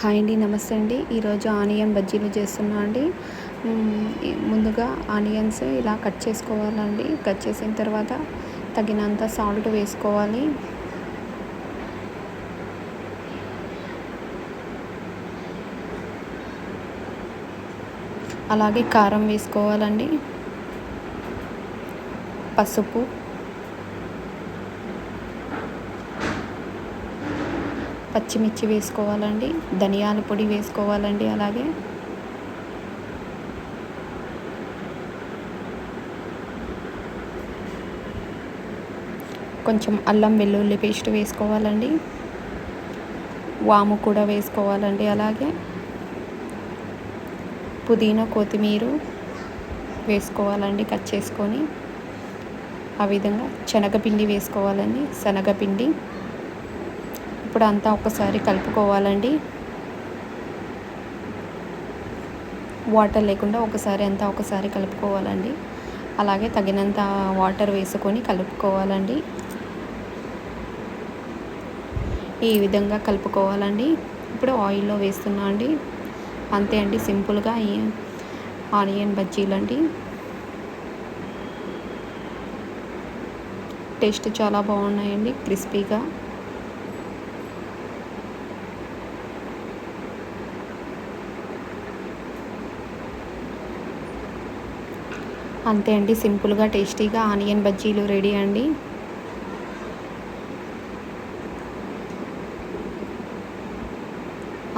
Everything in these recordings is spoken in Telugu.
హాయ్ అండి నమస్తే అండి. ఈరోజు ఆనియన్ బజ్జీలు చేస్తున్నా అండి. ముందుగా ఆనియన్స్ ఇలా కట్ చేసుకోవాలండి. కట్ చేసిన తర్వాత తగినంత సాల్ట్ వేసుకోవాలి. అలాగే కారం వేసుకోవాలండి. పసుపు పచ్చిమిర్చి వేసుకోవాలండి ధనియాల పొడి వేసుకోవాలండి అలాగే. కొంచెం అల్లం వెల్లుల్లి పేస్ట్ వేసుకోవాలండి. వాము కూడా వేసుకోవాలండి అలాగే. పుదీనా కొత్తిమీర వేసుకోవాలండి కట్ చేసుకొని. ఆ విధంగా శనగపిండి వేసుకోవాలండి శనగపిండి. ఇప్పుడు అంతా ఒకసారి కలుపుకోవాలండి. వాటర్ లేకుండా ఒకసారి అంతా ఒకసారి కలుపుకోవాలండి. అలాగే తగినంత వాటర్ వేసుకొని కలుపుకోవాలండి. ఈ విధంగా కలుపుకోవాలండి. ఇప్పుడు ఆయిల్లో వేస్తున్నా అండి. అంతే అండి సింపుల్గా ఆనియన్ బజ్జీలు అండి టేస్ట్ చాలా బాగున్నాయండి క్రిస్పీగా. అంతే అండి సింపుల్గా టేస్టీగా ఆనియన్ బజ్జీలు రెడీ అండి.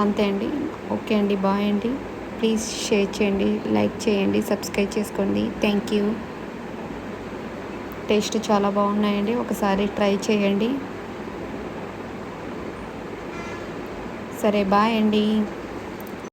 అంతే అండి ఓకే అండి బాయ్ అండి. ప్లీజ్ షేర్ చేయండి లైక్ చేయండి సబ్స్క్రైబ్ చేసుకోండి. Thank you. టేస్ట్ చాలా బాగున్నాయండి ఒకసారి ట్రై చేయండి. సరే బాయ్ అండి.